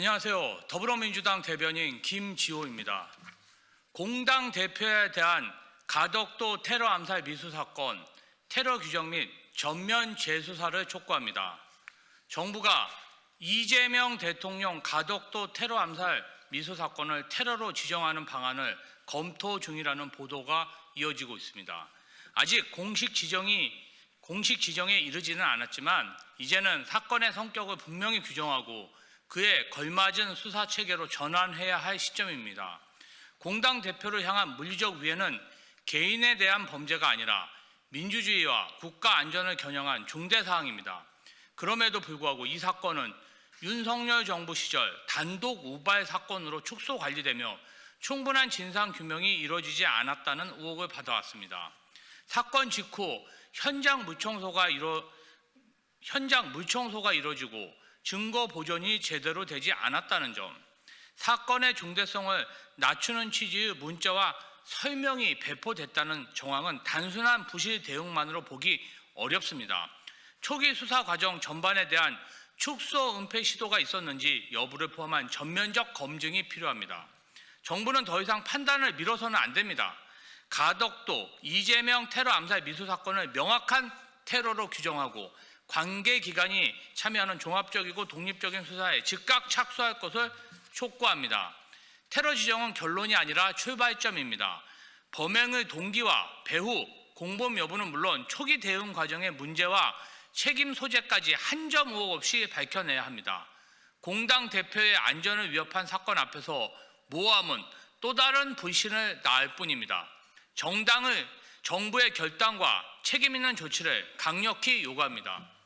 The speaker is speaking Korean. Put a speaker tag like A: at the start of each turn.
A: 안녕하세요. 더불어민주당 대변인 김지호입니다. 공당 대표에 대한 가덕도 테러 암살 미수 사건 테러 규정 및 전면 재수사를 촉구합니다. 정부가 이재명 대통령 가덕도 테러 암살 미수 사건을 테러로 지정하는 방안을 검토 중이라는 보도가 이어지고 있습니다. 아직 공식 지정이 공식 지정에 이르지는 않았지만 이제는 사건의 성격을 분명히 규정하고 그에 걸맞은 수사 체계로 전환해야 할 시점입니다. 공당 대표를 향한 물리적 위해는 개인에 대한 범죄가 아니라 민주주의와 국가 안전을 겨냥한 중대 사항입니다. 그럼에도 불구하고 이 사건은 윤석열 정부 시절 단독 우발 사건으로 축소 관리되며 충분한 진상 규명이 이루어지지 않았다는 의혹을 받아왔습니다. 사건 직후 현장 물청소가 이루 현장 물청소가 이루어지고 증거 보존이 제대로 되지 않았다는 점, 사건의 중대성을 낮추는 취지의 문자와 설명이 배포됐다는 정황은 단순한 부실 대응만으로 보기 어렵습니다. 초기 수사 과정 전반에 대한 축소 은폐 시도가 있었는지 여부를 포함한 전면적 검증이 필요합니다. 정부는 더 이상 판단을 미뤄서는 안 됩니다. 가덕도 이재명 테러 암살 미수 사건을 명확한 테러로 규정하고 관계 기관이 참여하는 종합적이고 독립적인 수사에 즉각 착수할 것을 촉구합니다. 테러 지정은 결론이 아니라 출발점입니다. 범행의 동기와 배후, 공범 여부는 물론 초기 대응 과정의 문제와 책임 소재까지 한 점 의혹 없이 밝혀내야 합니다. 공당 대표의 안전을 위협한 사건 앞에서 모함은 또 다른 불신을 낳을 뿐입니다. 정당을 정부의 결단과 책임 있는 조치를 강력히 요구합니다.